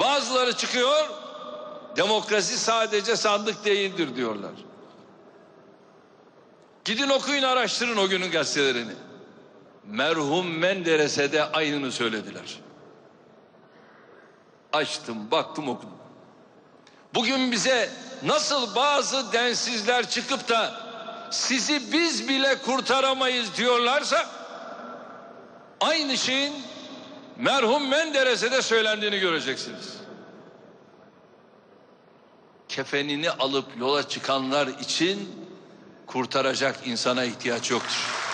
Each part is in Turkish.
Bazıları çıkıyor, demokrasi sadece sandık değildir diyorlar. Gidin okuyun araştırın o günün gazetelerini. Merhum Menderes'e de aynını söylediler. Açtım, baktım, okudum. Bugün bize nasıl bazı densizler çıkıp da sizi biz bile kurtaramayız diyorlarsa aynı şeyin merhum Menderes'e de söylendiğini göreceksiniz. Kefenini alıp yola çıkanlar için kurtaracak insana ihtiyaç yoktur.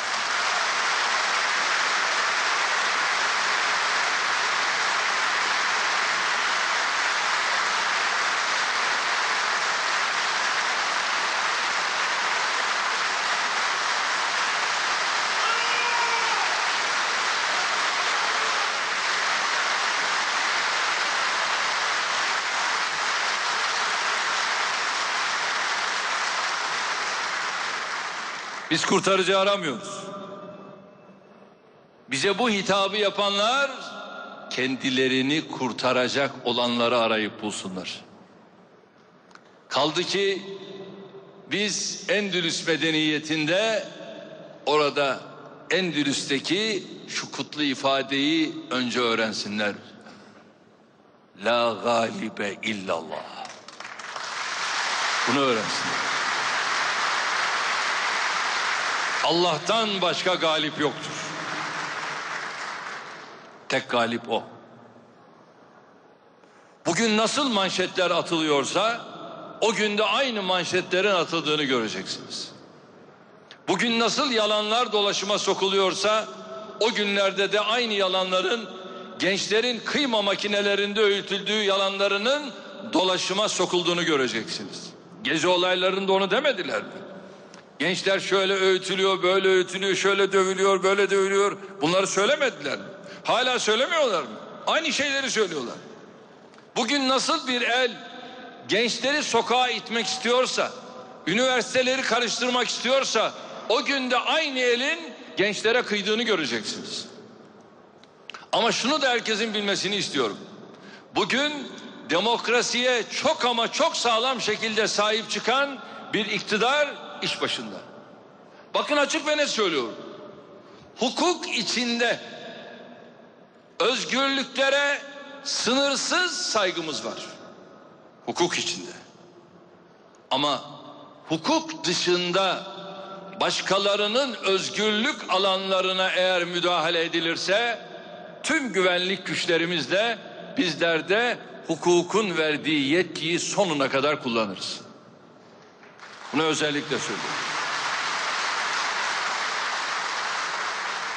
Biz kurtarıcı aramıyoruz. Bize bu hitabı yapanlar kendilerini kurtaracak olanları arayıp bulsunlar. Kaldı ki biz Endülüs medeniyetinde orada Endülüs'teki şu kutlu ifadeyi önce öğrensinler. La galibe illallah. Bunu öğrensinler. Allah'tan başka galip yoktur. Tek galip o. Bugün nasıl manşetler atılıyorsa o günde aynı manşetlerin atıldığını göreceksiniz. Bugün nasıl yalanlar dolaşıma sokuluyorsa o günlerde de aynı yalanların gençlerin kıyma makinelerinde öğütüldüğü yalanlarının dolaşıma sokulduğunu göreceksiniz. Gezi olaylarında onu demediler mi? Gençler şöyle öğütülüyor, böyle öğütülüyor, şöyle dövülüyor, böyle dövülüyor. Bunları söylemediler mi? Hala söylemiyorlar mı? Aynı şeyleri söylüyorlar. Bugün nasıl bir el gençleri sokağa itmek istiyorsa, üniversiteleri karıştırmak istiyorsa, o günde aynı elin gençlere kıydığını göreceksiniz. Ama şunu da herkesin bilmesini istiyorum. Bugün demokrasiye çok ama çok sağlam şekilde sahip çıkan bir iktidar iş başında. Bakın açık ve net söylüyorum. Hukuk içinde özgürlüklere sınırsız saygımız var. Hukuk içinde. Ama hukuk dışında başkalarının özgürlük alanlarına eğer müdahale edilirse tüm güvenlik güçlerimizle bizler de hukukun verdiği yetkiyi sonuna kadar kullanırız. Bunu özellikle söylüyorum.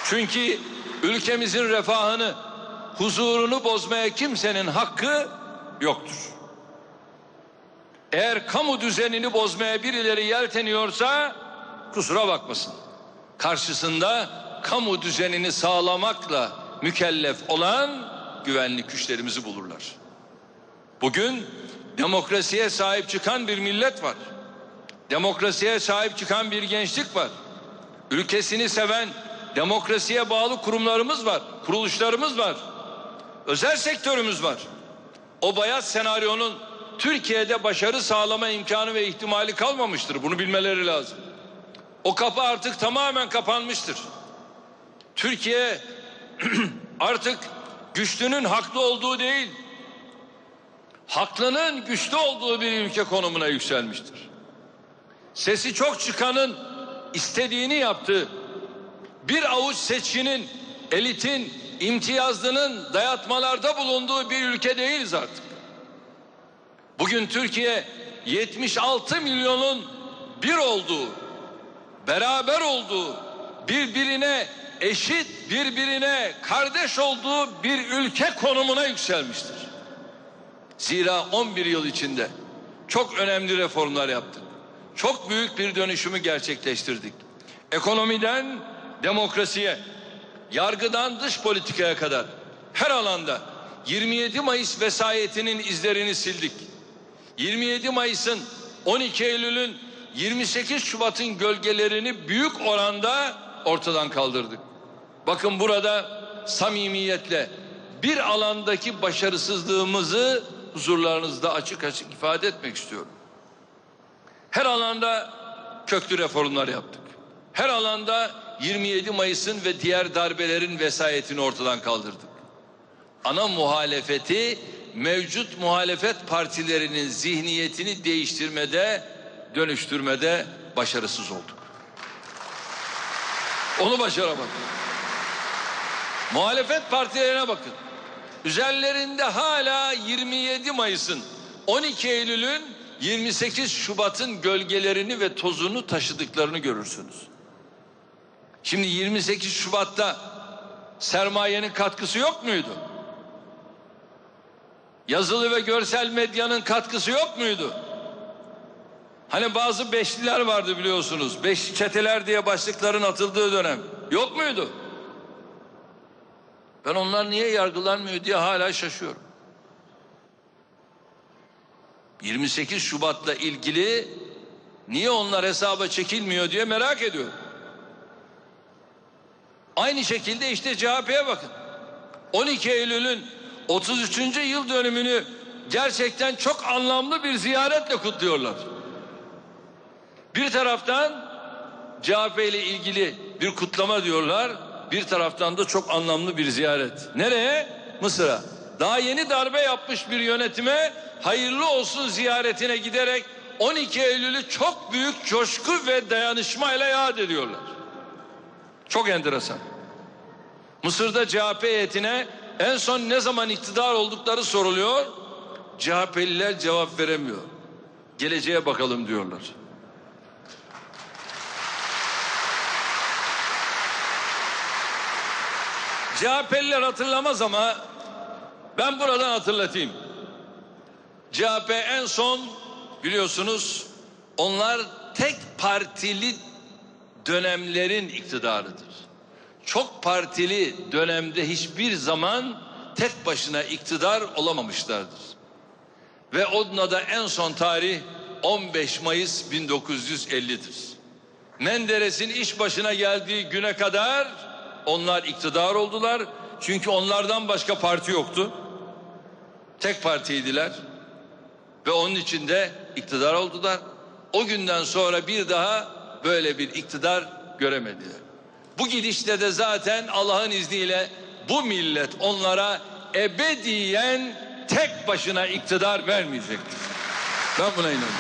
Çünkü ülkemizin refahını, huzurunu bozmaya kimsenin hakkı yoktur. Eğer kamu düzenini bozmaya birileri yelteniyorsa kusura bakmasın. Karşısında kamu düzenini sağlamakla mükellef olan güvenlik güçlerimizi bulurlar. Bugün demokrasiye sahip çıkan bir millet var. Demokrasiye sahip çıkan bir gençlik var. Ülkesini seven, demokrasiye bağlı kurumlarımız var, kuruluşlarımız var. Özel sektörümüz var. O bayat senaryonun Türkiye'de başarı sağlama imkanı ve ihtimali kalmamıştır. Bunu bilmeleri lazım. O kapı artık tamamen kapanmıştır. Türkiye artık güçlünün haklı olduğu değil, haklının güçlü olduğu bir ülke konumuna yükselmiştir. Sesi çok çıkanın istediğini yaptığı, bir avuç seçkinin, elitin, imtiyazlının dayatmalarda bulunduğu bir ülke değiliz artık. Bugün Türkiye 76 milyonun bir olduğu, beraber olduğu, birbirine eşit, birbirine kardeş olduğu bir ülke konumuna yükselmiştir. Zira 11 yıl içinde çok önemli reformlar yaptık. Çok büyük bir dönüşümü gerçekleştirdik. Ekonomiden demokrasiye, yargıdan dış politikaya kadar her alanda 27 Mayıs vesayetinin izlerini sildik. 27 Mayıs'ın 12 Eylül'ün 28 Şubat'ın gölgelerini büyük oranda ortadan kaldırdık. Bakın burada samimiyetle bir alandaki başarısızlığımızı huzurlarınızda açık açık ifade etmek istiyorum. Her alanda köklü reformlar yaptık. Her alanda 27 Mayıs'ın ve diğer darbelerin vesayetini ortadan kaldırdık. Ana muhalefeti mevcut muhalefet partilerinin zihniyetini değiştirmede, dönüştürmede başarısız olduk. Onu başaramadık. Muhalefet partilerine bakın. Üzerlerinde hala 27 Mayıs'ın, 12 Eylül'ün, 28 Şubat'ın gölgelerini ve tozunu taşıdıklarını görürsünüz. Şimdi 28 Şubat'ta sermayenin katkısı yok muydu? Yazılı ve görsel medyanın katkısı yok muydu? Hani bazı beşliler vardı biliyorsunuz. Beş çeteler diye başlıkların atıldığı dönem. Yok muydu? Ben onlar niye yargılanmıyor diye hala şaşıyorum. 28 Şubat'la ilgili niye onlar hesaba çekilmiyor diye merak ediyorum. Aynı şekilde işte CHP'ye bakın. 12 Eylül'ün 33. yıl dönümünü gerçekten çok anlamlı bir ziyaretle kutluyorlar. Bir taraftan CHP ile ilgili bir kutlama diyorlar. Bir taraftan da çok anlamlı bir ziyaret. Nereye? Mısır'a. Daha yeni darbe yapmış bir yönetime hayırlı olsun ziyaretine giderek 12 Eylül'ü çok büyük coşku ve dayanışmayla yad ediyorlar. Çok enteresan. Mısır'da CHP heyetine en son ne zaman iktidar oldukları soruluyor. CHP'liler cevap veremiyor. Geleceğe bakalım diyorlar. CHP'liler hatırlamaz ama ben buradan hatırlatayım. CHP en son biliyorsunuz onlar tek partili dönemlerin iktidarıdır. Çok partili dönemde hiçbir zaman tek başına iktidar olamamışlardır. Ve onunla da en son tarih 15 Mayıs 1950'dir. Menderes'in iş başına geldiği güne kadar onlar iktidar oldular. Çünkü onlardan başka parti yoktu. Tek partiydiler. Ve onun içinde iktidar oldular. O günden sonra bir daha böyle bir iktidar göremediler. Bu gidişle de zaten Allah'ın izniyle bu millet onlara ebediyen tek başına iktidar vermeyecektir. Ben buna inanıyorum.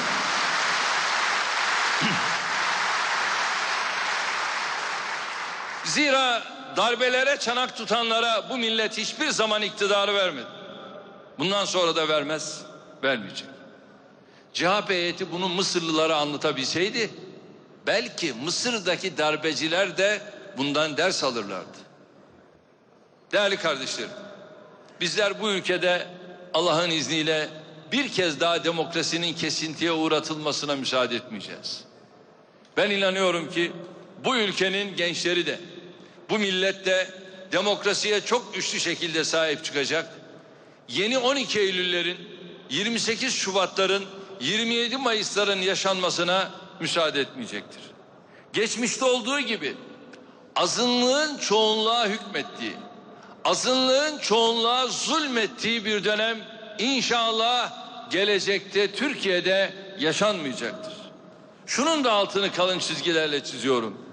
Zira darbelere çanak tutanlara bu millet hiçbir zaman iktidarı vermedi. Bundan sonra da vermez, vermeyecek. CHP heyeti bunu Mısırlılara anlatabilseydi belki Mısır'daki darbeciler de bundan ders alırlardı. Değerli kardeşlerim, bizler bu ülkede Allah'ın izniyle bir kez daha demokrasinin kesintiye uğratılmasına müsaade etmeyeceğiz. Ben inanıyorum ki bu ülkenin gençleri de bu millet de demokrasiye çok güçlü şekilde sahip çıkacak. Yeni 12 Eylül'lerin, 28 Şubat'ların, 27 Mayıs'ların yaşanmasına müsaade etmeyecektir. Geçmişte olduğu gibi azınlığın çoğunluğa hükmettiği, azınlığın çoğunluğa zulmettiği bir dönem inşallah gelecekte Türkiye'de yaşanmayacaktır. Şunun da altını kalın çizgilerle çiziyorum.